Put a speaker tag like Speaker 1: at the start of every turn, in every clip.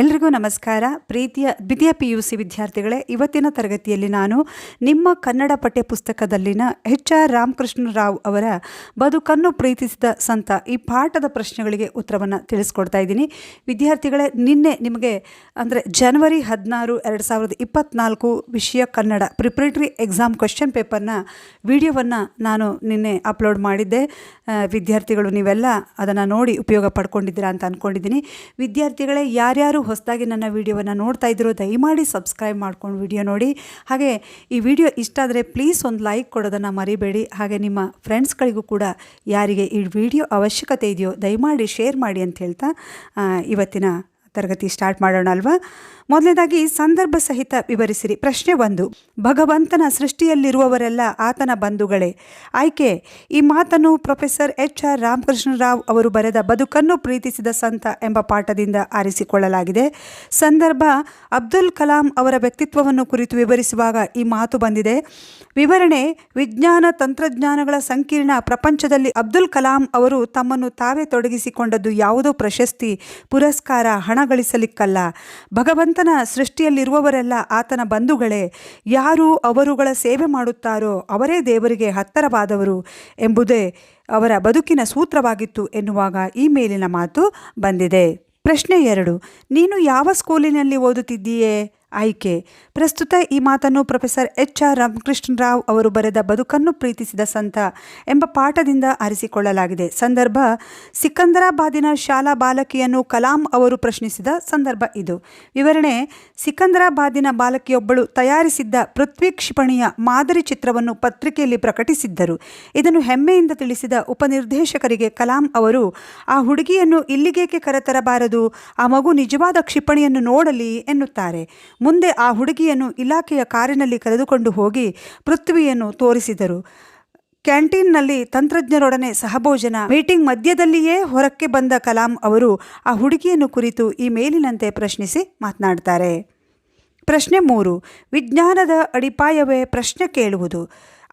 Speaker 1: ಎಲ್ರಿಗೂ ನಮಸ್ಕಾರ. ಪ್ರೀತಿಯ, ದ್ವಿತೀಯ ಪಿ ಯು ಸಿ ವಿದ್ಯಾರ್ಥಿಗಳೇ, ಇವತ್ತಿನ ತರಗತಿಯಲ್ಲಿ ನಾನು ನಿಮ್ಮ ಕನ್ನಡ ಪಠ್ಯಪುಸ್ತಕದಲ್ಲಿನ ಎಚ್ ಆರ್ ರಾಮಕೃಷ್ಣ ರಾವ್ ಅವರ ಬದುಕನ್ನು ಪ್ರೀತಿಸಿದ ಸಂತ ಈ ಪಾಠದ ಪ್ರಶ್ನೆಗಳಿಗೆ ಉತ್ತರವನ್ನು ತಿಳಿಸ್ಕೊಡ್ತಾ ಇದ್ದೀನಿ. ವಿದ್ಯಾರ್ಥಿಗಳೇ, ನಿನ್ನೆ ನಿಮಗೆ ಅಂದರೆ ಜನವರಿ ಹದಿನಾರು ಎರಡು ಸಾವಿರದ ಇಪ್ಪತ್ತ್ನಾಲ್ಕು ವಿಷಯ ಕನ್ನಡ ಪ್ರಿಪ್ರೇಟರಿ ಎಕ್ಸಾಮ್ ಕ್ವೆಶ್ಚನ್ ಪೇಪರ್ನ ವಿಡಿಯೋವನ್ನು ನಾನು ನಿನ್ನೆ ಅಪ್ಲೋಡ್ ಮಾಡಿದ್ದೆ. ವಿದ್ಯಾರ್ಥಿಗಳು ನೀವೆಲ್ಲ ಅದನ್ನು ನೋಡಿ ಉಪಯೋಗ ಪಡ್ಕೊಂಡಿದ್ದೀರಾ ಅಂತ ಅಂದ್ಕೊಂಡಿದ್ದೀನಿ ವಿದ್ಯಾರ್ಥಿಗಳೇ, ಯಾರ್ಯಾರು ಹೊಸದಾಗಿ ನನ್ನ ವಿಡಿಯೋವನ್ನು ನೋಡ್ತಾ ಇದ್ದರು ದಯಮಾಡಿ ಸಬ್ಸ್ಕ್ರೈಬ್ ಮಾಡ್ಕೊಂಡು ವಿಡಿಯೋ ನೋಡಿ. ಹಾಗೆ ಈ ವಿಡಿಯೋ ಇಷ್ಟ ಆದರೆ ಪ್ಲೀಸ್ ಒಂದು ಲೈಕ್ ಕೊಡೋದನ್ನು ಮರಿಬೇಡಿ. ಹಾಗೆ ನಿಮ್ಮ ಫ್ರೆಂಡ್ಸ್ಗಳಿಗೂ ಕೂಡ ಯಾರಿಗೆ ಈ ವಿಡಿಯೋ ಅವಶ್ಯಕತೆ ಇದೆಯೋ ದಯಮಾಡಿ ಶೇರ್ ಮಾಡಿ ಅಂತ ಹೇಳ್ತಾ ಇವತ್ತಿನ ತರಗತಿ ಸ್ಟಾರ್ಟ್ ಮಾಡೋಣ ಅಲ್ವಾ? ಮೊದಲನೇದಾಗಿ ಸಂದರ್ಭ ಸಹಿತ ವಿವರಿಸಿರಿ. ಪ್ರಶ್ನೆ ಒಂದು, ಭಗವಂತನ ಸೃಷ್ಟಿಯಲ್ಲಿರುವವರೆಲ್ಲ ಆತನ ಬಂಧುಗಳೇ? ಆಯ್ಕೆ, ಈ ಮಾತನ್ನು ಪ್ರೊಫೆಸರ್ ಎಚ್ ಆರ್ ರಾಮಕೃಷ್ಣರಾವ್ ಅವರು ಬರೆದ ಬದುಕನ್ನು ಪ್ರೀತಿಸಿದ ಸಂತ ಎಂಬ ಪಾಠದಿಂದ ಆರಿಸಿಕೊಳ್ಳಲಾಗಿದೆ. ಸಂದರ್ಭ, ಅಬ್ದುಲ್ ಕಲಾಂ ಅವರ ವ್ಯಕ್ತಿತ್ವವನ್ನು ಕುರಿತು ವಿವರಿಸುವಾಗ ಈ ಮಾತು ಬಂದಿದೆ. ವಿವರಣೆ, ವಿಜ್ಞಾನ ತಂತ್ರಜ್ಞಾನಗಳ ಸಂಕೀರ್ಣ ಪ್ರಪಂಚದಲ್ಲಿ ಅಬ್ದುಲ್ ಕಲಾಂ ಅವರು ತಮ್ಮನ್ನು ತಾವೇ ತೊಡಗಿಸಿಕೊಂಡದ್ದು ಯಾವುದೋ ಪ್ರಶಸ್ತಿ, ಪುರಸ್ಕಾರ, ಹಣ ಗಳಿಸಲಿಕ್ಕಲ್ಲ. ಭಗವಂತನ ಸೃಷ್ಟಿಯಲ್ಲಿರುವವರೆಲ್ಲ ಆತನ ಬಂಧುಗಳೇ, ಯಾರು ಅವರುಗಳ ಸೇವೆ ಮಾಡುತ್ತಾರೋ ಅವರೇ ದೇವರಿಗೆ ಹತ್ತರವಾದವರು ಎಂಬುದೇ ಅವರ ಬದುಕಿನ ಸೂತ್ರವಾಗಿತ್ತು ಎನ್ನುವಾಗ ಈ ಮೇಲಿನ ಮಾತು ಬಂದಿದೆ. ಪ್ರಶ್ನೆ ಎರಡು, ನೀನು ಯಾವ ಸ್ಕೂಲಿನಲ್ಲಿ ಓದುತ್ತಿದ್ದೀಯೇ? ಆಯ್ಕೆ. ಪ್ರಸ್ತುತ ಈ ಮಾತನ್ನು professor H R Ramakrishna Rao ಅವರು ಬರೆದ ಬದುಕನ್ನು ಪ್ರೀತಿಸಿದ ಸಂತ ಎಂಬ ಪಾಠದಿಂದ ಆರಿಸಿಕೊಳ್ಳಲಾಗಿದೆ. ಸಂದರ್ಭ, ಸಿಕಂದರಾಬಾದಿನ ಶಾಲಾ ಬಾಲಕಿಯನ್ನು ಕಲಾಂ ಅವರು ಪ್ರಶ್ನಿಸಿದ ಸಂದರ್ಭ ಇದು. ವಿವರಣೆ, ಸಿಕಂದರಾಬಾದಿನ ಬಾಲಕಿಯೊಬ್ಬಳು ತಯಾರಿಸಿದ್ದ ಪೃಥ್ವಿ ಕ್ಷಿಪಣಿಯ ಮಾದರಿ ಚಿತ್ರವನ್ನು ಪತ್ರಿಕೆಯಲ್ಲಿ ಪ್ರಕಟಿಸಿದ್ದರು. ಇದನ್ನು ಹೆಮ್ಮೆಯಿಂದ ತಿಳಿಸಿದ ಉಪನಿರ್ದೇಶಕರಿಗೆ ಕಲಾಂ ಅವರು, ಆ ಹುಡುಗಿಯನ್ನು ಇಲ್ಲಿಗೇಕೆ ಕರೆತರಬಾರದು? ಆ ಮಗು ನಿಜವಾದ ಕ್ಷಿಪಣಿಯನ್ನು ನೋಡಲಿ ಎನ್ನುತ್ತಾರೆ. ಮುಂದೆ ಆ ಹುಡುಗಿಯನ್ನು ಇಲಾಖೆಯ ಕಾರಿನಲ್ಲಿ ಕರೆದುಕೊಂಡು ಹೋಗಿ ಪೃಥ್ವಿಯನ್ನು ತೋರಿಸಿದರು. ಕ್ಯಾಂಟೀನ್ನಲ್ಲಿ ತಂತ್ರಜ್ಞರೊಡನೆ ಸಹಭೋಜನ, ಮೀಟಿಂಗ್ ಮಧ್ಯದಲ್ಲಿಯೇ ಹೊರಕ್ಕೆ ಬಂದ ಕಲಾಂ ಅವರು ಆ ಹುಡುಗಿಯನ್ನು ಕುರಿತು ಈ ಮೇಲಿನಂತೆ ಪ್ರಶ್ನಿಸಿ ಮಾತನಾಡ್ತಾರೆ ಪ್ರಶ್ನೆ ಮೂರು, ವಿಜ್ಞಾನದ ಅಡಿಪಾಯವೇ ಪ್ರಶ್ನೆ ಕೇಳುವುದು?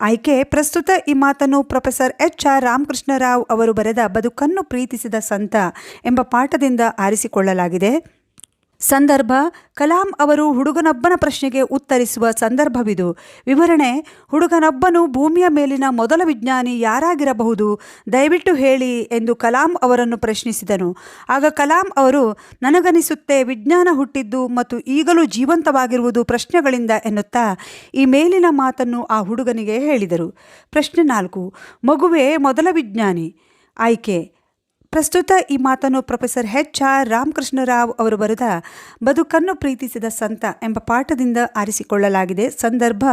Speaker 1: ಆಯ್ಕೆ, ಪ್ರಸ್ತುತ ಈ ಮಾತನ್ನು ಪ್ರೊಫೆಸರ್ ಎಚ್ ಆರ್ ರಾಮಕೃಷ್ಣರಾವ್ ಅವರು ಬರೆದ ಬದುಕನ್ನು ಪ್ರೀತಿಸಿದ ಸಂತ ಎಂಬ ಪಾಠದಿಂದ ಆರಿಸಿಕೊಳ್ಳಲಾಗಿದೆ. ಸಂದರ್ಭ, ಕಲಾಂ ಅವರು ಹುಡುಗನೊಬ್ಬನ ಪ್ರಶ್ನೆಗೆ ಉತ್ತರಿಸುವ ಸಂದರ್ಭವಿದು. ವಿವರಣೆ, ಹುಡುಗನೊಬ್ಬನು ಭೂಮಿಯ ಮೇಲಿನ ಮೊದಲ ವಿಜ್ಞಾನಿ ಯಾರಾಗಿರಬಹುದು? ದಯವಿಟ್ಟು ಹೇಳಿ ಎಂದು ಕಲಾಂ ಅವರನ್ನು ಪ್ರಶ್ನಿಸಿದನು. ಆಗ ಕಲಾಂ ಅವರು, ನನಗನಿಸುತ್ತೆ ವಿಜ್ಞಾನ ಹುಟ್ಟಿದ್ದು ಮತ್ತು ಈಗಲೂ ಜೀವಂತವಾಗಿರುವುದು ಪ್ರಶ್ನೆಗಳಿಂದ ಎನ್ನುತ್ತಾ ಈ ಮೇಲಿನ ಮಾತನ್ನು ಆ ಹುಡುಗನಿಗೆ ಹೇಳಿದರು. ಪ್ರಶ್ನೆ ನಾಲ್ಕು, ಮಗುವೇ ಮೊದಲ ವಿಜ್ಞಾನಿ? ಆಯ್ಕೆ ಪ್ರಸ್ತುತ ಈ ಮಾತನ್ನು ಪ್ರೊಫೆಸರ್ ಹೆಚ್ ಆರ್ ರಾಮಕೃಷ್ಣರಾವ್ ಅವರು ಬರೆದ ಬದುಕನ್ನು ಪ್ರೀತಿಸಿದ ಸಂತ ಎಂಬ ಪಾಠದಿಂದ ಆರಿಸಿಕೊಳ್ಳಲಾಗಿದೆ. ಸಂದರ್ಭ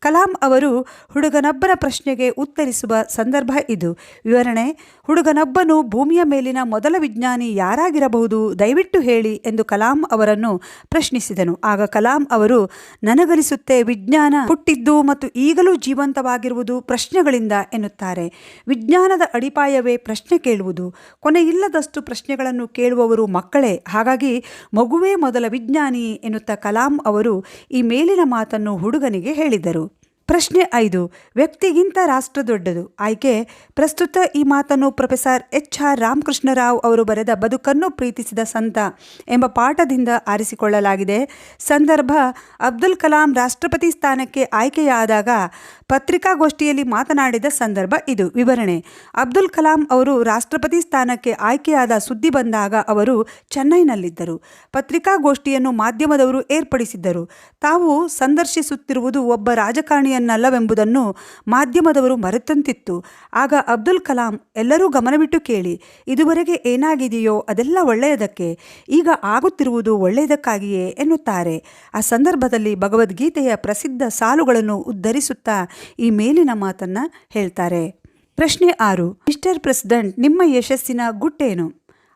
Speaker 1: ಕಲಾಂ ಅವರು ಹುಡುಗನೊಬ್ಬನ ಪ್ರಶ್ನೆಗೆ ಉತ್ತರಿಸುವ ಸಂದರ್ಭ ಇದು. ವಿವರಣೆ, ಹುಡುಗನೊಬ್ಬನು ಭೂಮಿಯ ಮೇಲಿನ ಮೊದಲ ವಿಜ್ಞಾನಿ ಯಾರಾಗಿರಬಹುದು? ದಯವಿಟ್ಟು ಹೇಳಿ ಎಂದು ಕಲಾಂ ಅವರನ್ನು ಪ್ರಶ್ನಿಸಿದನು. ಆಗ ಕಲಾಂ ಅವರು, ನನಗನಿಸುತ್ತೆ ವಿಜ್ಞಾನ ಹುಟ್ಟಿದ್ದು ಮತ್ತು ಈಗಲೂ ಜೀವಂತವಾಗಿರುವುದು ಪ್ರಶ್ನೆಗಳಿಂದ ಎನ್ನುತ್ತಾರೆ. ವಿಜ್ಞಾನದ ಅಡಿಪಾಯವೇ ಪ್ರಶ್ನೆ ಕೇಳುವುದು. ಕೊನೆಯಿಲ್ಲದಷ್ಟು ಪ್ರಶ್ನೆಗಳನ್ನು ಕೇಳುವವರು ಮಕ್ಕಳೇ. ಹಾಗಾಗಿ, ಮಗುವೇ ಮೊದಲ ವಿಜ್ಞಾನಿ ಎನ್ನುತ್ತಾ ಕಲಾಂ ಅವರು ಈ ಮೇಲಿನ ಮಾತನ್ನು ಹುಡುಗನಿಗೆ ಹೇಳಿದರು. ಪ್ರಶ್ನೆ ಐದು, ವ್ಯಕ್ತಿಗಿಂತ ರಾಷ್ಟ್ರ ದೊಡ್ಡದು ಆಯ್ಕೆ, ಪ್ರಸ್ತುತ ಈ ಮಾತನ್ನು ಪ್ರೊಫೆಸರ್ ಎಚ್ ಆರ್ ರಾಮಕೃಷ್ಣರಾವ್ ಅವರು ಬರೆದ ಬದುಕನ್ನು ಪ್ರೀತಿಸಿದ ಸಂತ ಎಂಬ ಪಾಠದಿಂದ ಆರಿಸಿಕೊಳ್ಳಲಾಗಿದೆ. ಸಂದರ್ಭ, ಅಬ್ದುಲ್ ಕಲಾಂ ರಾಷ್ಟ್ರಪತಿ ಸ್ಥಾನಕ್ಕೆ ಆಯ್ಕೆಯಾದಾಗ ಪತ್ರಿಕಾಗೋಷ್ಠಿಯಲ್ಲಿ ಮಾತನಾಡಿದ ಸಂದರ್ಭ ಇದು. ವಿವರಣೆ, ಅಬ್ದುಲ್ ಕಲಾಂ ಅವರು ರಾಷ್ಟ್ರಪತಿ ಸ್ಥಾನಕ್ಕೆ ಆಯ್ಕೆಯಾದ ಸುದ್ದಿ ಬಂದಾಗ ಅವರು ಚೆನ್ನೈನಲ್ಲಿದ್ದರು. ಪತ್ರಿಕಾಗೋಷ್ಠಿಯನ್ನು ಮಾಧ್ಯಮದವರು ಏರ್ಪಡಿಸಿದ್ದರು. ತಾವು ಸಂದರ್ಶಿಸುತ್ತಿರುವುದು ಒಬ್ಬ ರಾಜಕಾರಣಿಯನ್ನಲ್ಲವೆಂಬುದನ್ನು ಮಾಧ್ಯಮದವರು ಮರೆತಂತಿತ್ತು. ಆಗ ಅಬ್ದುಲ್ ಕಲಾಂ ಎಲ್ಲರೂ ಗಮನವಿಟ್ಟು ಕೇಳಿ, ಇದುವರೆಗೆ ಏನಾಗಿದೆಯೋ ಅದೆಲ್ಲ ಒಳ್ಳೆಯದಕ್ಕೆ? ಈಗ ಆಗುತ್ತಿರುವುದು ಒಳ್ಳೆಯದಕ್ಕಾಗಿಯೇ? ಎನ್ನುತ್ತಾರೆ. ಆ ಸಂದರ್ಭದಲ್ಲಿ ಭಗವದ್ಗೀತೆಯ ಪ್ರಸಿದ್ಧ ಸಾಲುಗಳನ್ನು ಉದ್ಧರಿಸುತ್ತಾ ಈ ಮೇಲಿನ ಮಾತನ್ನ ಹೇಳ್ತಾರೆ. ಪ್ರಶ್ನೆ ಆರು, ಮಿಸ್ಟರ್ ಪ್ರೆಸಿಡೆಂಟ್, ನಿಮ್ಮ ಯಶಸ್ಸಿನ ಗುಟ್ಟೇನು?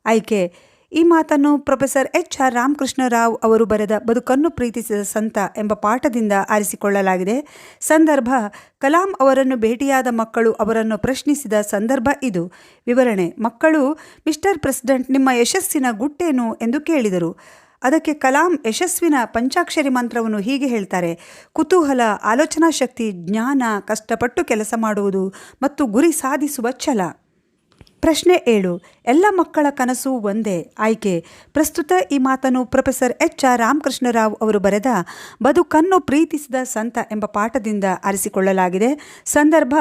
Speaker 1: ಆಯ್ಕೆ ಈ ಮಾತನ್ನು ಪ್ರೊಫೆಸರ್ ಎಚ್ ಆರ್ ರಾಮಕೃಷ್ಣರಾವ್ ಅವರು ಬರೆದ ಬದುಕನ್ನು ಪ್ರೀತಿಸಿದ ಸಂತ ಎಂಬ ಪಾಠದಿಂದ ಆರಿಸಿಕೊಳ್ಳಲಾಗಿದೆ. ಸಂದರ್ಭ, ಕಲಾಂ ಅವರನ್ನು ಭೇಟಿಯಾದ ಮಕ್ಕಳು ಅವರನ್ನು ಪ್ರಶ್ನಿಸಿದ ಸಂದರ್ಭ ಇದು. ವಿವರಣೆ, ಮಕ್ಕಳು, ಮಿಸ್ಟರ್ ಪ್ರೆಸಿಡೆಂಟ್ ನಿಮ್ಮ ಯಶಸ್ಸಿನ ಗುಟ್ಟೇನು ಎಂದು ಕೇಳಿದರು. ಅದಕ್ಕೆ ಕಲಾಂ ಯಶಸ್ವಿನ ಪಂಚಾಕ್ಷರಿ ಮಂತ್ರವನ್ನು ಹೀಗೆ ಹೇಳ್ತಾರೆ. ಕುತೂಹಲ, ಆಲೋಚನಾ ಶಕ್ತಿ, ಜ್ಞಾನ, ಕಷ್ಟಪಟ್ಟು ಕೆಲಸ ಮಾಡುವುದು ಮತ್ತು ಗುರಿ ಸಾಧಿಸುವ ಛಲ. ಪ್ರಶ್ನೆ ಏಳು ಎಲ್ಲ ಮಕ್ಕಳ ಕನಸು ಒಂದೇ ಆಯ್ಕೆ. ಪ್ರಸ್ತುತ ಈ ಮಾತನ್ನು ಪ್ರೊಫೆಸರ್ ಎಚ್ ಆರ್ ರಾಮಕೃಷ್ಣರಾವ್ ಅವರು ಬರೆದ ಬದುಕನ್ನು ಪ್ರೀತಿಸಿದ ಸಂತ ಎಂಬ ಪಾಠದಿಂದ ಆರಿಸಿಕೊಳ್ಳಲಾಗಿದೆ. ಸಂದರ್ಭ,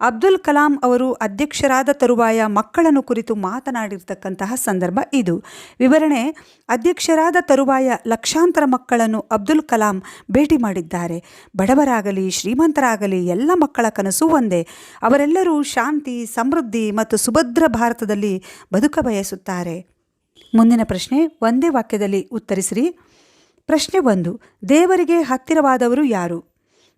Speaker 1: ಅಬ್ದುಲ್ ಕಲಾಂ ಅವರು ಅಧ್ಯಕ್ಷರಾದ ತರುವಾಯ ಮಕ್ಕಳನ್ನು ಕುರಿತು ಮಾತನಾಡಿರ್ತಕ್ಕಂತಹ ಸಂದರ್ಭ ಇದು. ವಿವರಣೆ, ಅಧ್ಯಕ್ಷರಾದ ತರುವಾಯ ಲಕ್ಷಾಂತರ ಮಕ್ಕಳನ್ನು ಅಬ್ದುಲ್ ಕಲಾಂ ಭೇಟಿ ಮಾಡಿದ್ದಾರೆ. ಬಡವರಾಗಲಿ, ಶ್ರೀಮಂತರಾಗಲಿ, ಎಲ್ಲ ಮಕ್ಕಳ ಕನಸು ಒಂದೇ. ಅವರೆಲ್ಲರೂ ಶಾಂತಿ, ಸಮೃದ್ಧಿ ಮತ್ತು ಸುಭದ್ರ ಭಾರತದಲ್ಲಿ ಬದುಕ ಬಯಸುತ್ತಾರೆ. ಮುಂದಿನ ಪ್ರಶ್ನೆ ಒಂದೇ ವಾಕ್ಯದಲ್ಲಿ ಉತ್ತರಿಸಿರಿ. ಪ್ರಶ್ನೆ ಒಂದು, ದೇವರಿಗೆ ಹತ್ತಿರವಾದವರು ಯಾರು?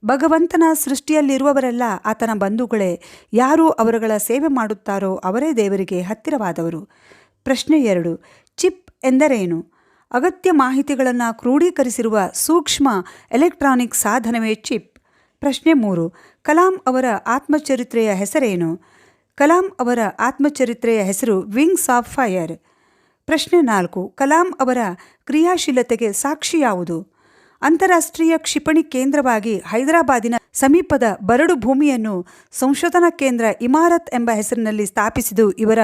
Speaker 1: ಭಗವಂತನ ಸೃಷ್ಟಿಯಲ್ಲಿರುವವರೆಲ್ಲ ಆತನ ಬಂಧುಗಳೇ, ಯಾರು ಅವರುಗಳ ಸೇವೆ ಮಾಡುತ್ತಾರೋ ಅವರೇ ದೇವರಿಗೆ ಹತ್ತಿರವಾದವರು. ಪ್ರಶ್ನೆ ಎರಡು, ಚಿಪ್ ಎಂದರೇನು? ಅಗತ್ಯ ಮಾಹಿತಿಗಳನ್ನು ಕ್ರೋಢೀಕರಿಸಿರುವ ಸೂಕ್ಷ್ಮ ಎಲೆಕ್ಟ್ರಾನಿಕ್ ಸಾಧನವೇ ಚಿಪ್. ಪ್ರಶ್ನೆ ಮೂರು, ಕಲಾಂ ಅವರ ಆತ್ಮಚರಿತ್ರೆಯ ಹೆಸರೇನು? ಕಲಾಂ ಅವರ ಆತ್ಮಚರಿತ್ರೆಯ ಹೆಸರು ವಿಂಗ್ಸ್ ಆಫ್ ಫೈರ್. ಪ್ರಶ್ನೆ ನಾಲ್ಕು, ಕಲಾಂ ಅವರ ಕ್ರಿಯಾಶೀಲತೆಗೆ ಸಾಕ್ಷಿ ಯಾವುದು? ಅಂತಾರಾಷ್ಟ್ರೀಯ ಕ್ಷಿಪಣಿ ಕೇಂದ್ರವಾಗಿ ಹೈದರಾಬಾದಿನ ಸಮೀಪದ ಬರಡು ಭೂಮಿಯನ್ನು ಸಂಶೋಧನಾ ಕೇಂದ್ರ ಇಮಾರತ್ ಎಂಬ ಹೆಸರಿನಲ್ಲಿ ಸ್ಥಾಪಿಸಿದ್ದು ಇವರ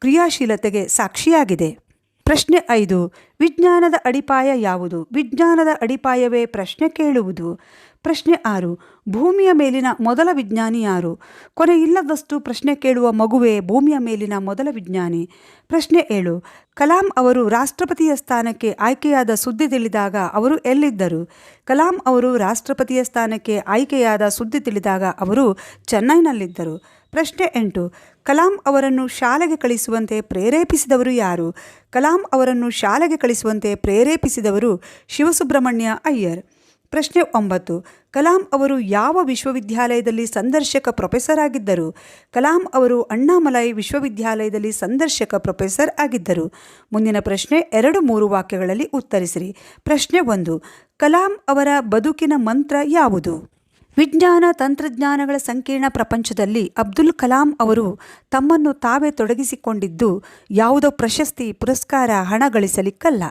Speaker 1: ಕ್ರಿಯಾಶೀಲತೆಗೆ ಸಾಕ್ಷಿಯಾಗಿದೆ. ಪ್ರಶ್ನೆ ಐದು, ವಿಜ್ಞಾನದ ಅಡಿಪಾಯ ಯಾವುದು? ವಿಜ್ಞಾನದ ಅಡಿಪಾಯವೇ ಪ್ರಶ್ನೆ ಕೇಳುವುದು. ಪ್ರಶ್ನೆ ಆರು, ಭೂಮಿಯ ಮೇಲಿನ ಮೊದಲ ವಿಜ್ಞಾನಿ ಯಾರು? ಕೊನೆ ಇಲ್ಲದಷ್ಟು ಪ್ರಶ್ನೆ ಕೇಳುವ ಮಗುವೇ ಭೂಮಿಯ ಮೇಲಿನ ಮೊದಲ ವಿಜ್ಞಾನಿ? ಪ್ರಶ್ನೆ ಏಳು, ಕಲಾಂ ಅವರು ರಾಷ್ಟ್ರಪತಿಯ ಸ್ಥಾನಕ್ಕೆ ಆಯ್ಕೆಯಾದ ಸುದ್ದಿ ತಿಳಿದಾಗ ಅವರು ಎಲ್ಲಿದ್ದರು? ಕಲಾಂ ಅವರು ರಾಷ್ಟ್ರಪತಿಯ ಸ್ಥಾನಕ್ಕೆ ಆಯ್ಕೆಯಾದ ಸುದ್ದಿ ತಿಳಿದಾಗ ಅವರು ಚೆನ್ನೈನಲ್ಲಿದ್ದರು. ಪ್ರಶ್ನೆ ಎಂಟು, ಕಲಾಂ ಅವರನ್ನು ಶಾಲೆಗೆ ಕಳಿಸುವಂತೆ ಪ್ರೇರೇಪಿಸಿದವರು ಯಾರು? ಕಲಾಂ ಅವರನ್ನು ಶಾಲೆಗೆ ಕಳಿಸುವಂತೆ ಪ್ರೇರೇಪಿಸಿದವರು ಶಿವಸುಬ್ರಹ್ಮಣ್ಯ ಅಯ್ಯರ್. ಪ್ರಶ್ನೆ ಒಂಬತ್ತು. ಕಲಾಂ ಅವರು ಯಾವ ವಿಶ್ವವಿದ್ಯಾಲಯದಲ್ಲಿ ಸಂದರ್ಶಕ ಪ್ರೊಫೆಸರ್ ಆಗಿದ್ದರು? ಕಲಾಂ ಅವರು ಅಣ್ಣಾಮಲೈ ವಿಶ್ವವಿದ್ಯಾಲಯದಲ್ಲಿ ಸಂದರ್ಶಕ ಪ್ರೊಫೆಸರ್ ಆಗಿದ್ದರು. ಮುಂದಿನ ಪ್ರಶ್ನೆ ಎರಡು ಮೂರು ವಾಕ್ಯಗಳಲ್ಲಿ ಉತ್ತರಿಸಿರಿ. ಪ್ರಶ್ನೆ ಒಂದು. ಕಲಾಂ ಅವರ ಬದುಕಿನ ಮಂತ್ರ ಯಾವುದು? ವಿಜ್ಞಾನ ತಂತ್ರಜ್ಞಾನಗಳ ಸಂಕೀರ್ಣ ಪ್ರಪಂಚದಲ್ಲಿ ಅಬ್ದುಲ್ ಕಲಾಂ ಅವರು ತಮ್ಮನ್ನು ತಾವೇ ತೊಡಗಿಸಿಕೊಂಡಿದ್ದು ಯಾವುದೋ ಪ್ರಶಸ್ತಿ, ಪುರಸ್ಕಾರ, ಹಣ ಗಳಿಸಲಿಕ್ಕಲ್ಲ.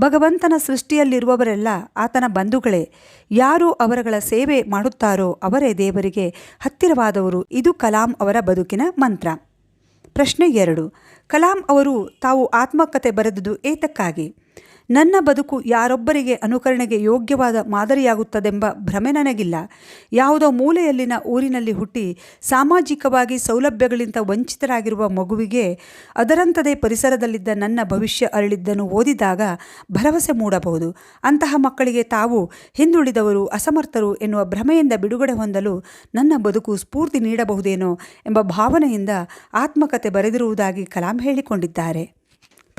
Speaker 1: ಭಗವಂತನ ಸೃಷ್ಟಿಯಲ್ಲಿರುವವರೆಲ್ಲ ಆತನ ಬಂಧುಗಳೇ, ಯಾರು ಅವರಗಳ ಸೇವೆ ಮಾಡುತ್ತಾರೋ ಅವರೇ ದೇವರಿಗೆ ಹತ್ತಿರವಾದವರು. ಇದು ಕಲಾಂ ಅವರ ಬದುಕಿನ ಮಂತ್ರ. ಪ್ರಶ್ನೆ ಎರಡು. ಕಲಾಂ ಅವರು ತಾವು ಆತ್ಮಕತೆ ಬರೆದುದು ಏತಕ್ಕಾಗಿ? ನನ್ನ ಬದುಕು ಯಾರೊಬ್ಬರಿಗೆ ಅನುಕರಣೆಗೆ ಯೋಗ್ಯವಾದ ಮಾದರಿಯಾಗುತ್ತದೆಂಬ ಭ್ರಮೆ ನನಗಿಲ್ಲ. ಯಾವುದೋ ಮೂಲೆಯಲ್ಲಿನ ಊರಿನಲ್ಲಿ ಹುಟ್ಟಿ ಸಾಮಾಜಿಕವಾಗಿ ಸೌಲಭ್ಯಗಳಿಂದ ವಂಚಿತರಾಗಿರುವ ಮಗುವಿಗೆ ಅದರಂತದೇ ಪರಿಸರದಲ್ಲಿದ್ದ ನನ್ನ ಭವಿಷ್ಯ ಅರಳಿದ್ದನ್ನು ಓದಿದಾಗ ಭರವಸೆ ಮೂಡಬಹುದು. ಅಂತಹ ಮಕ್ಕಳಿಗೆ ತಾವು ಹಿಂದುಳಿದವರು, ಅಸಮರ್ಥರು ಎನ್ನುವ ಭ್ರಮೆಯಿಂದ ಬಿಡುಗಡೆ ಹೊಂದಲು ನನ್ನ ಬದುಕು ಸ್ಫೂರ್ತಿ ನೀಡಬಹುದೇನೋ ಎಂಬ ಭಾವನೆಯಿಂದ ಆತ್ಮಕತೆ ಬರೆದಿರುವುದಾಗಿ ಕಲಾಂ ಹೇಳಿಕೊಂಡಿದ್ದಾರೆ.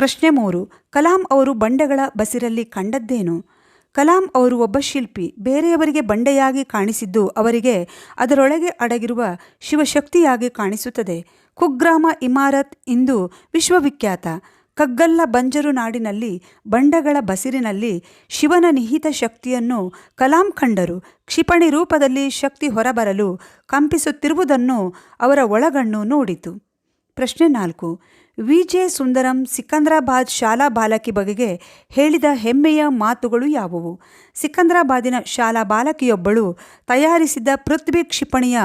Speaker 1: ಪ್ರಶ್ನೆ ಮೂರು, ಕಲಾಂ ಅವರು ಬಂಡೆಗಳ ಬಸಿರಲ್ಲಿ ಕಂಡದ್ದೇನು? ಕಲಾಂ ಅವರು ಒಬ್ಬ ಶಿಲ್ಪಿ, ಬೇರೆಯವರಿಗೆ ಬಂಡೆಯಾಗಿ ಕಾಣಿಸಿದ್ದು ಅವರಿಗೆ ಅದರೊಳಗೆ ಅಡಗಿರುವ ಶಿವಶಕ್ತಿಯಾಗಿ ಕಾಣಿಸುತ್ತದೆ. ಕುಗ್ರಾಮ ಇಮಾರತ್ ಇಂದು ವಿಶ್ವವಿಖ್ಯಾತ. ಕಗ್ಗಲ್ಲ ಬಂಜರು ನಾಡಿನಲ್ಲಿ, ಬಂಡೆಗಳ ಬಸಿರಿನಲ್ಲಿ ಶಿವನ ನಿಹಿತ ಶಕ್ತಿಯನ್ನು ಕಲಾಂ ಕಂಡರು. ಕ್ಷಿಪಣಿ ರೂಪದಲ್ಲಿ ಶಕ್ತಿ ಹೊರಬರಲು ಕಂಪಿಸುತ್ತಿರುವುದನ್ನು ಅವರ ಒಳಗಣ್ಣು ನೋಡಿತು. ಪ್ರಶ್ನೆ ನಾಲ್ಕು ವಿ ಜೆ ಸುಂದರಂ ಸಿಕಂದ್ರಾಬಾದ್ ಶಾಲಾ ಬಾಲಕಿ ಬಗೆಗೆ ಹೇಳಿದ ಹೆಮ್ಮೆಯ ಮಾತುಗಳು ಯಾವುವು? ಸಿಕಂದ್ರಾಬಾದಿನ ಶಾಲಾ ಬಾಲಕಿಯೊಬ್ಬಳು ತಯಾರಿಸಿದ ಪೃಥ್ವಿ ಕ್ಷಿಪಣಿಯ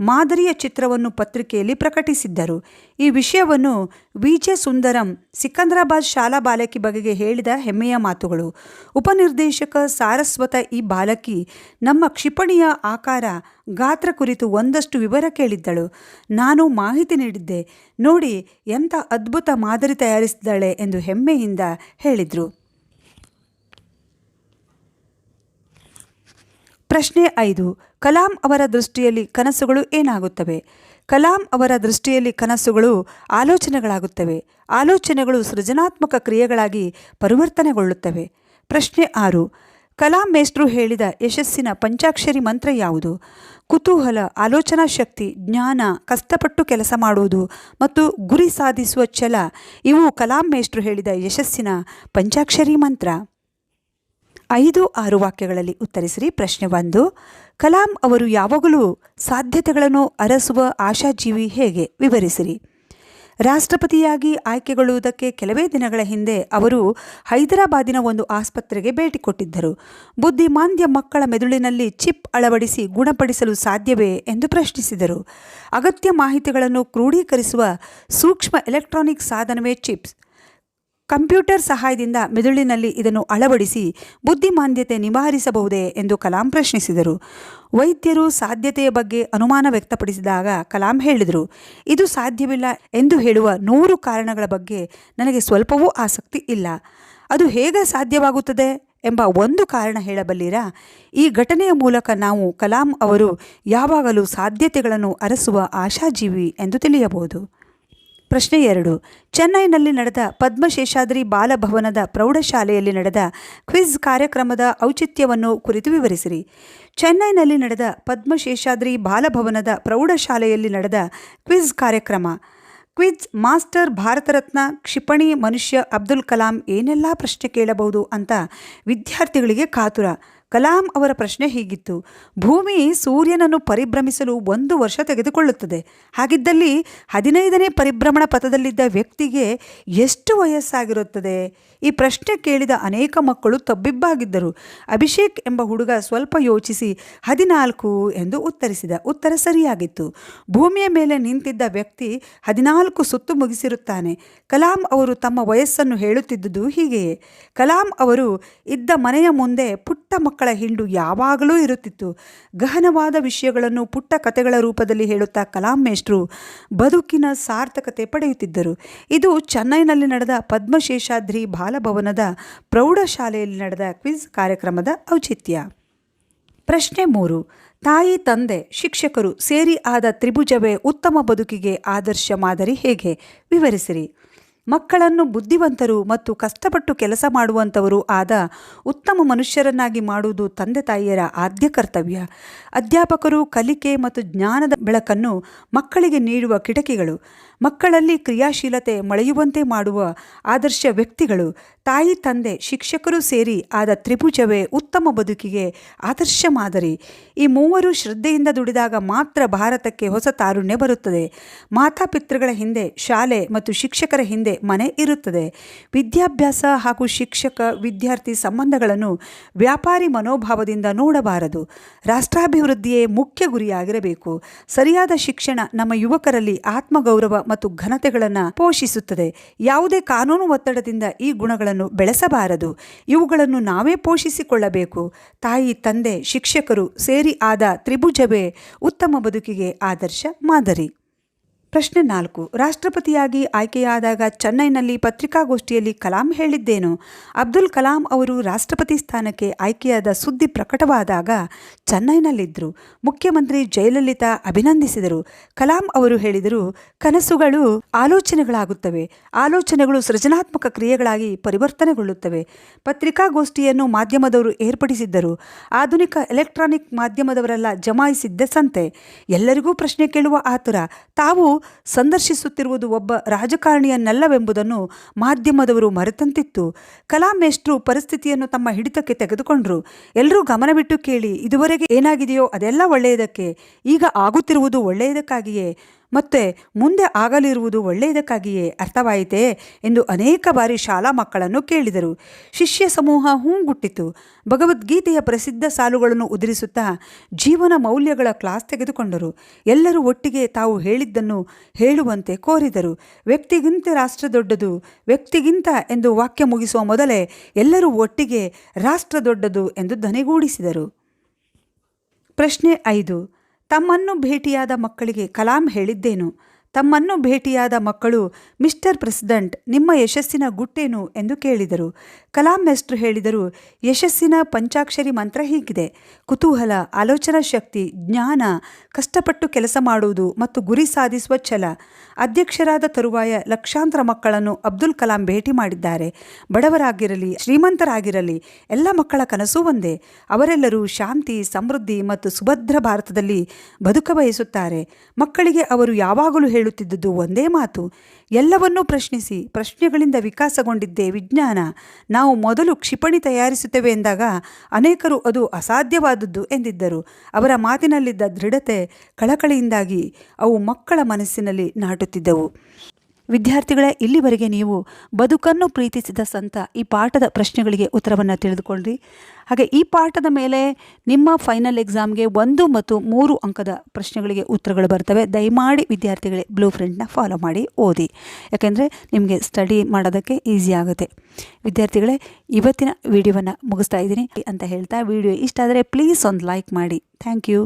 Speaker 1: ಮಾದರಿಯ ಚಿತ್ರವನ್ನು ಪತ್ರಿಕೆಯಲ್ಲಿ ಪ್ರಕಟಿಸಿದ್ದರು. ಈ ವಿಷಯವನ್ನು ವಿ ಜೆ ಸುಂದರಂ, ಸಿಕಂದ್ರಾಬಾದ್ ಶಾಲಾ ಬಾಲಕಿ ಬಗೆಗೆ ಹೇಳಿದ ಹೆಮ್ಮೆಯ ಮಾತುಗಳು. ಉಪನಿರ್ದೇಶಕ ಸಾರಸ್ವತ ಈ ಬಾಲಕಿ ನಮ್ಮ ಕ್ಷಿಪಣಿಯ ಆಕಾರ, ಗಾತ್ರ ಕುರಿತು ಒಂದಷ್ಟು ವಿವರ ಕೇಳಿದ್ದಳು. ನಾನು ಮಾಹಿತಿ ನೀಡಿದ್ದೆ. ನೋಡಿ, ಎಂಥ ಅದ್ಭುತ ಮಾದರಿ ತಯಾರಿಸಿದ್ದಾಳೆ ಎಂದು ಹೆಮ್ಮೆಯಿಂದ ಹೇಳಿದರು. ಪ್ರಶ್ನೆ ಐದು. ಕಲಾಂ ಅವರ ದೃಷ್ಟಿಯಲ್ಲಿ ಕನಸುಗಳು ಏನಾಗುತ್ತವೆ? ಕಲಾಂ ಅವರ ದೃಷ್ಟಿಯಲ್ಲಿ ಕನಸುಗಳು ಆಲೋಚನೆಗಳಾಗುತ್ತವೆ. ಆಲೋಚನೆಗಳು ಸೃಜನಾತ್ಮಕ ಕ್ರಿಯೆಗಳಾಗಿ ಪರಿವರ್ತನೆಗೊಳ್ಳುತ್ತವೆ. ಪ್ರಶ್ನೆ ಆರು. ಕಲಾಂ ಮೇಷ್ಟ್ರು ಹೇಳಿದ ಯಶಸ್ಸಿನ ಪಂಚಾಕ್ಷರಿ ಮಂತ್ರ ಯಾವುದು? ಕುತೂಹಲ, ಆಲೋಚನಾ ಶಕ್ತಿ, ಜ್ಞಾನ, ಕಷ್ಟಪಟ್ಟು ಕೆಲಸ ಮಾಡುವುದು ಮತ್ತು ಗುರಿ ಸಾಧಿಸುವ ಛಲ, ಇವು ಕಲಾಂ ಮೇಷ್ಟ್ರು ಹೇಳಿದ ಯಶಸ್ಸಿನ ಪಂಚಾಕ್ಷರಿ ಮಂತ್ರ. ಐದು ಆರು ವಾಕ್ಯಗಳಲ್ಲಿ ಉತ್ತರಿಸಿರಿ. ಪ್ರಶ್ನೆ ಒಂದು, ಕಲಾಂ ಅವರು ಯಾವಾಗಲೂ ಸಾಧ್ಯತೆಗಳನ್ನು ಅರಸುವ ಆಶಾಜೀವಿ ಹೇಗೆ? ವಿವರಿಸಿರಿ. ರಾಷ್ಟ್ರಪತಿಯಾಗಿ ಆಯ್ಕೆಗೊಳ್ಳುವುದಕ್ಕೆ ಕೆಲವೇ ದಿನಗಳ ಹಿಂದೆ ಅವರು ಹೈದರಾಬಾದಿನ ಒಂದು ಆಸ್ಪತ್ರೆಗೆ ಭೇಟಿ ಕೊಟ್ಟಿದ್ದರು. ಬುದ್ಧಿಮಾಂದ್ಯ ಮಕ್ಕಳ ಮೆದುಳಿನಲ್ಲಿ ಚಿಪ್ ಅಳವಡಿಸಿ ಗುಣಪಡಿಸಲು ಸಾಧ್ಯವೇ ಎಂದು ಪ್ರಶ್ನಿಸಿದರು. ಅಗತ್ಯ ಮಾಹಿತಿಗಳನ್ನು ಕ್ರೋಢೀಕರಿಸುವ ಸೂಕ್ಷ್ಮ ಎಲೆಕ್ಟ್ರಾನಿಕ್ ಸಾಧನವೇ ಚಿಪ್ಸ್. ಕಂಪ್ಯೂಟರ್ ಸಹಾಯದಿಂದ ಮೆದುಳಿನಲ್ಲಿ ಇದನ್ನು ಅಳವಡಿಸಿ ಬುದ್ಧಿಮಾಂದ್ಯತೆ ನಿವಾರಿಸಬಹುದೇ ಎಂದು ಕಲಾಂ ಪ್ರಶ್ನಿಸಿದರು. ವೈದ್ಯರು ಸಾಧ್ಯತೆಯ ಬಗ್ಗೆ ಅನುಮಾನ ವ್ಯಕ್ತಪಡಿಸಿದಾಗ ಕಲಾಂ ಹೇಳಿದರು, ಇದು ಸಾಧ್ಯವಿಲ್ಲ ಎಂದು ಹೇಳುವ ನೂರು ಕಾರಣಗಳ ಬಗ್ಗೆ ನನಗೆ ಸ್ವಲ್ಪವೂ ಆಸಕ್ತಿ ಇಲ್ಲ. ಅದು ಹೇಗೆ ಸಾಧ್ಯವಾಗುತ್ತದೆ ಎಂಬ ಒಂದು ಕಾರಣ ಹೇಳಬಲ್ಲಿರಾ? ಈ ಘಟನೆಯ ಮೂಲಕ ನಾವು ಕಲಾಂ ಅವರು ಯಾವಾಗಲೂ ಸಾಧ್ಯತೆಗಳನ್ನು ಅರಸುವ ಆಶಾಜೀವಿ ಎಂದು ತಿಳಿಯಬಹುದು. ಪ್ರಶ್ನೆ ಎರಡು. ಚೆನ್ನೈನಲ್ಲಿ ನಡೆದ ಪದ್ಮಶೇಷಾದ್ರಿ ಬಾಲಭವನದ ಪ್ರೌಢಶಾಲೆಯಲ್ಲಿ ನಡೆದ ಕ್ವಿಜ್ ಕಾರ್ಯಕ್ರಮದ ಔಚಿತ್ಯವನ್ನು ಕುರಿತು ವಿವರಿಸಿರಿ. ಚೆನ್ನೈನಲ್ಲಿ ನಡೆದ ಪದ್ಮಶೇಷಾದ್ರಿ ಬಾಲಭವನದ ಪ್ರೌಢಶಾಲೆಯಲ್ಲಿ ನಡೆದ ಕ್ವಿಜ್ ಕಾರ್ಯಕ್ರಮ. ಕ್ವಿಜ್ ಮಾಸ್ಟರ್ ಭಾರತರತ್ನ ಕ್ಷಿಪಣಿ ಮನುಷ್ಯ ಅಬ್ದುಲ್ ಕಲಾಂ ಏನೆಲ್ಲ ಪ್ರಶ್ನೆ ಕೇಳಬಹುದು ಅಂತ ವಿದ್ಯಾರ್ಥಿಗಳಿಗೆ ಕಾತುರ. ಕಲಾಂ ಅವರ ಪ್ರಶ್ನೆ ಹೀಗಿತ್ತು. ಭೂಮಿ ಸೂರ್ಯನನ್ನು ಪರಿಭ್ರಮಿಸಲು ಒಂದು ವರ್ಷ ತೆಗೆದುಕೊಳ್ಳುತ್ತದೆ. ಹಾಗಿದ್ದಲ್ಲಿ ಹದಿನೈದನೇ ಪರಿಭ್ರಮಣ ಪಥದಲ್ಲಿದ್ದ ವ್ಯಕ್ತಿಗೆ ಎಷ್ಟು ವಯಸ್ಸಾಗಿರುತ್ತದೆ? ಈ ಪ್ರಶ್ನೆ ಕೇಳಿದ ಅನೇಕ ಮಕ್ಕಳು ತಬ್ಬಿಬ್ಬಾಗಿದ್ದರು. ಅಭಿಷೇಕ್ ಎಂಬ ಹುಡುಗ ಸ್ವಲ್ಪ ಯೋಚಿಸಿ ಹದಿನಾಲ್ಕು ಎಂದು ಉತ್ತರಿಸಿದ. ಉತ್ತರ ಸರಿಯಾಗಿತ್ತು. ಭೂಮಿಯ ಮೇಲೆ ನಿಂತಿದ್ದ ವ್ಯಕ್ತಿ ಹದಿನಾಲ್ಕು ಸುತ್ತು ಮುಗಿಸಿರುತ್ತಾನೆ. ಕಲಾಂ ಅವರು ತಮ್ಮ ವಯಸ್ಸನ್ನು ಹೇಳುತ್ತಿದ್ದುದು ಹೀಗೆಯೇ. ಕಲಾಂ ಅವರು ಇದ್ದ ಮನೆಯ ಮುಂದೆ ಪುಟ್ಟ ಮಕ್ಕಳ ಹಿಂಡು ಯಾವಾಗಲೂ ಇರುತ್ತಿತ್ತು. ಗಹನವಾದ ವಿಷಯಗಳನ್ನು ಪುಟ್ಟ ಕಥೆಗಳ ರೂಪದಲ್ಲಿ ಹೇಳುತ್ತಾ ಕಲಾಂ ಮೇಷ್ಟ್ರು ಬದುಕಿನ ಸಾರ್ಥಕತೆ ಪಡೆಯುತ್ತಿದ್ದರು. ಇದು ಚೆನ್ನೈನಲ್ಲಿ ನಡೆದ ಪದ್ಮಶೇಷಾದ್ರಿ ಬಾಲಭವನದ ಪ್ರೌಢಶಾಲೆಯಲ್ಲಿ ನಡೆದ ಕ್ವಿಜ್ ಕಾರ್ಯಕ್ರಮದ ಔಚಿತ್ಯ. ಪ್ರಶ್ನೆ ಮೂರು. ತಾಯಿ, ತಂದೆ, ಶಿಕ್ಷಕರು ಸೇರಿ ಆದ ತ್ರಿಭುಜವೇ ಉತ್ತಮ ಬದುಕಿಗೆ ಆದರ್ಶ ಮಾದರಿ ಹೇಗೆ? ವಿವರಿಸಿರಿ. ಮಕ್ಕಳನ್ನು ಬುದ್ಧಿವಂತರು ಮತ್ತು ಕಷ್ಟಪಟ್ಟು ಕೆಲಸ ಮಾಡುವಂಥವರು ಆದ ಉತ್ತಮ ಮನುಷ್ಯರನ್ನಾಗಿ ಮಾಡುವುದು ತಂದೆ ತಾಯಿಯರ ಆದ್ಯ ಕರ್ತವ್ಯ. ಅಧ್ಯಾಪಕರು ಕಲಿಕೆ ಮತ್ತು ಜ್ಞಾನದ ಬೆಳಕನ್ನು ಮಕ್ಕಳಿಗೆ ನೀಡುವ ಕಿಟಕಿಗಳು, ಮಕ್ಕಳಲ್ಲಿ ಕ್ರಿಯಾಶೀಲತೆ ಮಳೆಯುವಂತೆ ಮಾಡುವ ಆದರ್ಶ ವ್ಯಕ್ತಿಗಳು, ತಾಯಿ ತಂದೆ ಶಿಕ್ಷಕರು ಸೇರಿ ಆದ ತ್ರಿಭುಜವೇ ಉತ್ತಮ ಬದುಕಿಗೆ ಆದರ್ಶ ಮಾದರಿ. ಈ ಮೂವರು ಶ್ರದ್ಧೆಯಿಂದ ದುಡಿದಾಗ ಮಾತ್ರ ಭಾರತಕ್ಕೆ ಹೊಸ ತಾರುಣ್ಯ ಬರುತ್ತದೆ. ಮಾತಾಪಿತೃಗಳ ಹಿಂದೆ ಶಾಲೆ ಮತ್ತು ಶಿಕ್ಷಕರ ಹಿಂದೆ ಮನೆ ಇರುತ್ತದೆ. ವಿದ್ಯಾಭ್ಯಾಸ ಹಾಗೂ ಶಿಕ್ಷಕ ವಿದ್ಯಾರ್ಥಿ ಸಂಬಂಧಗಳನ್ನು ವ್ಯಾಪಾರಿ ಮನೋಭಾವದಿಂದ ನೋಡಬಾರದು. ರಾಷ್ಟ್ರಾಭಿವೃದ್ಧಿಯೇ ಮುಖ್ಯ ಗುರಿಯಾಗಿರಬೇಕು. ಸರಿಯಾದ ಶಿಕ್ಷಣ ನಮ್ಮ ಯುವಕರಲ್ಲಿ ಆತ್ಮಗೌರವ ಮತ್ತು ಘನತೆಗಳನ್ನು ಪೋಷಿಸುತ್ತದೆ. ಯಾವುದೇ ಕಾನೂನು ಒತ್ತಡದಿಂದ ಈ ಗುಣಗಳನ್ನು ಬೆಳೆಸಬಾರದು. ಇವುಗಳನ್ನು ನಾವೇ ಪೋಷಿಸಿಕೊಳ್ಳಬೇಕು. ತಾಯಿ, ತಂದೆ, ಶಿಕ್ಷಕರು ಸೇರಿ ಆದ ತ್ರಿಭುಜವೇ ಉತ್ತಮ ಬದುಕಿಗೆ ಆದರ್ಶ ಮಾದರಿ. ಪ್ರಶ್ನೆ ನಾಲ್ಕು. ರಾಷ್ಟ್ರಪತಿಯಾಗಿ ಆಯ್ಕೆಯಾದಾಗ ಚೆನ್ನೈನಲ್ಲಿ ಪತ್ರಿಕಾಗೋಷ್ಠಿಯಲ್ಲಿ ಕಲಾಂ ಹೇಳಿದ್ದೇನು. ಅಬ್ದುಲ್ ಕಲಾಂ ಅವರು ರಾಷ್ಟ್ರಪತಿ ಸ್ಥಾನಕ್ಕೆ ಆಯ್ಕೆಯಾದ ಸುದ್ದಿ ಪ್ರಕಟವಾದಾಗ ಚೆನ್ನೈನಲ್ಲಿದ್ದರು ಮುಖ್ಯಮಂತ್ರಿ ಜಯಲಲಿತಾ ಅಭಿನಂದಿಸಿದರು. ಕಲಾಂ ಅವರು ಹೇಳಿದರು, ಕನಸುಗಳು ಆಲೋಚನೆಗಳಾಗುತ್ತವೆ. ಆಲೋಚನೆಗಳು ಸೃಜನಾತ್ಮಕ ಕ್ರಿಯೆಗಳಾಗಿ ಪರಿವರ್ತನೆಗೊಳ್ಳುತ್ತವೆ. ಪತ್ರಿಕಾಗೋಷ್ಠಿಯನ್ನು ಮಾಧ್ಯಮದವರು ಏರ್ಪಡಿಸಿದ್ದರು. ಆಧುನಿಕ ಎಲೆಕ್ಟ್ರಾನಿಕ್ ಮಾಧ್ಯಮದವರೆಲ್ಲ ಜಮಾಯಿಸಿದ್ದ ಸಂತೆ. ಎಲ್ಲರಿಗೂ ಪ್ರಶ್ನೆ ಕೇಳುವ ಆತುರ. ತಾವು ಸಂದರ್ಶಿಸುತ್ತಿರುವುದು ಒಬ್ಬ ರಾಜಕಾರಣಿಯನ್ನಲ್ಲವೆಂಬುದನ್ನು ಮಾಧ್ಯಮದವರು ಮರೆತಂತಿತ್ತು. ಕಲಾಂ ಮೇಷ್ಟ್ರು ಪರಿಸ್ಥಿತಿಯನ್ನು ತಮ್ಮ ಹಿಡಿತಕ್ಕೆ ತೆಗೆದುಕೊಂಡರು. ಎಲ್ಲರೂ ಗಮನವಿಟ್ಟು ಕೇಳಿ, ಇದುವರೆಗೆ ಏನಾಗಿದೆಯೋ ಅದೆಲ್ಲ ಒಳ್ಳೆಯದಕ್ಕೆ, ಈಗ ಆಗುತ್ತಿರುವುದು ಒಳ್ಳೆಯದಕ್ಕಾಗಿಯೇ ಮತ್ತೆ ಮುಂದೆ ಆಗಲಿರುವುದು ಒಳ್ಳೆಯದಕ್ಕಾಗಿಯೇ ಅರ್ಥವಾಯಿತೇ ಎಂದು ಅನೇಕ ಬಾರಿ ಶಾಲಾ ಮಕ್ಕಳನ್ನು ಕೇಳಿದರು. ಶಿಷ್ಯ ಸಮೂಹ ಹೂಂಗುಟ್ಟಿತು. ಭಗವದ್ಗೀತೆಯ ಪ್ರಸಿದ್ಧ ಸಾಲುಗಳನ್ನು ಉದುರಿಸುತ್ತಾ ಜೀವನ ಮೌಲ್ಯಗಳ ಕ್ಲಾಸ್ ತೆಗೆದುಕೊಂಡರು. ಎಲ್ಲರೂ ಒಟ್ಟಿಗೆ ತಾವು ಹೇಳಿದ್ದನ್ನು ಹೇಳುವಂತೆ ಕೋರಿದರು. ವ್ಯಕ್ತಿಗಿಂತ ರಾಷ್ಟ್ರ ದೊಡ್ಡದು, ವ್ಯಕ್ತಿಗಿಂತ ಎಂದು ವಾಕ್ಯ ಮುಗಿಸುವ ಮೊದಲೇ ಎಲ್ಲರೂ ಒಟ್ಟಿಗೆ ರಾಷ್ಟ್ರ ದೊಡ್ಡದು ಎಂದು ಧ್ವನಿಗೂಡಿಸಿದರು. ಪ್ರಶ್ನೆ ಐದು. ತಮ್ಮನ್ನು ಭೇಟಿಯಾದ ಮಕ್ಕಳಿಗೆ ಕಲಾಂ ಹೇಳಿದ್ದೇನು. ತಮ್ಮನ್ನು ಭೇಟಿಯಾದ ಮಕ್ಕಳು, ಮಿಸ್ಟರ್ ಪ್ರೆಸಿಡೆಂಟ್, ನಿಮ್ಮ ಯಶಸ್ಸಿನ ಗುಟ್ಟೇನು? ಎಂದು ಕೇಳಿದರು. ಕಲಾಂ ಮೆಸ್ಟ್ರು ಹೇಳಿದರು, ಯಶಸ್ಸಿನ ಪಂಚಾಕ್ಷರಿ ಮಂತ್ರ ಹೀಗಿದೆ. ಕುತೂಹಲ, ಆಲೋಚನಾ ಶಕ್ತಿ, ಜ್ಞಾನ, ಕಷ್ಟಪಟ್ಟು ಕೆಲಸ ಮಾಡುವುದು ಮತ್ತು ಗುರಿ ಸಾಧಿಸುವ ಛಲ. ಅಧ್ಯಕ್ಷರಾದ ತರುವಾಯ ಲಕ್ಷಾಂತರ ಮಕ್ಕಳನ್ನು ಅಬ್ದುಲ್ ಕಲಾಂ ಭೇಟಿ ಮಾಡಿದ್ದಾರೆ. ಬಡವರಾಗಿರಲಿ, ಶ್ರೀಮಂತರಾಗಿರಲಿ, ಎಲ್ಲ ಮಕ್ಕಳ ಕನಸು ಒಂದೇ. ಅವರೆಲ್ಲರೂ ಶಾಂತಿ, ಸಮೃದ್ಧಿ ಮತ್ತು ಸುಭದ್ರ ಭಾರತದಲ್ಲಿ ಬದುಕ ಬಯಸುತ್ತಾರೆ ಮಕ್ಕಳಿಗೆ ಅವರು ಯಾವಾಗಲೂ ಹೇಳುತ್ತಿದ್ದುದು ಒಂದೇ ಮಾತು. ಎಲ್ಲವನ್ನೂ ಪ್ರಶ್ನಿಸಿ, ಪ್ರಶ್ನೆಗಳಿಂದ ವಿಕಾಸಗೊಂಡಿದ್ದೇ ವಿಜ್ಞಾನ. ನಾವು ಮೊದಲು ಕ್ಷಿಪಣಿ ತಯಾರಿಸುತ್ತೇವೆ ಎಂದಾಗ ಅನೇಕರು ಅದು ಅಸಾಧ್ಯವಾದದ್ದು ಎಂದಿದ್ದರು. ಅವರ ಮಾತಿನಲ್ಲಿದ್ದ ದೃಢತೆ, ಕಳಕಳಿಯಿಂದಾಗಿ ಅವು ಮಕ್ಕಳ ಮನಸ್ಸಿನಲ್ಲಿ ನಾಟುತ್ತಿದ್ದವು. ವಿದ್ಯಾರ್ಥಿಗಳೇ, ಇಲ್ಲಿವರೆಗೆ ನೀವು ಬದುಕನ್ನು ಪ್ರೀತಿಸಿದ ಸಂತ ಈ ಪಾಠದ ಪ್ರಶ್ನೆಗಳಿಗೆ ಉತ್ತರವನ್ನು ತಿಳಿದುಕೊಳ್ಳ್ರಿ. ಹಾಗೆ ಈ ಪಾಠದ ಮೇಲೆ ನಿಮ್ಮ ಫೈನಲ್ ಎಕ್ಸಾಮ್ಗೆ ಒಂದು ಮತ್ತು ಮೂರು ಅಂಕದ ಪ್ರಶ್ನೆಗಳಿಗೆ ಉತ್ತರಗಳು ಬರ್ತವೆ. ದಯಮಾಡಿ ವಿದ್ಯಾರ್ಥಿಗಳೇ ಬ್ಲೂ ಪ್ರಿಂಟ್ನ ಫಾಲೋ ಮಾಡಿ, ಓದಿ. ಯಾಕೆಂದರೆ ನಿಮಗೆ ಸ್ಟಡಿ ಮಾಡೋದಕ್ಕೆ ಈಸಿ ಆಗುತ್ತೆ. ವಿದ್ಯಾರ್ಥಿಗಳೇ, ಇವತ್ತಿನ ವಿಡಿಯೋವನ್ನು ಮುಗಿಸ್ತಾ ಇದ್ದೀನಿ ಅಂತ ಹೇಳ್ತಾ, ವಿಡಿಯೋ ಇಷ್ಟ ಆದರೆ ಪ್ಲೀಸ್ ಒಂದು ಲೈಕ್ ಮಾಡಿ. Thank you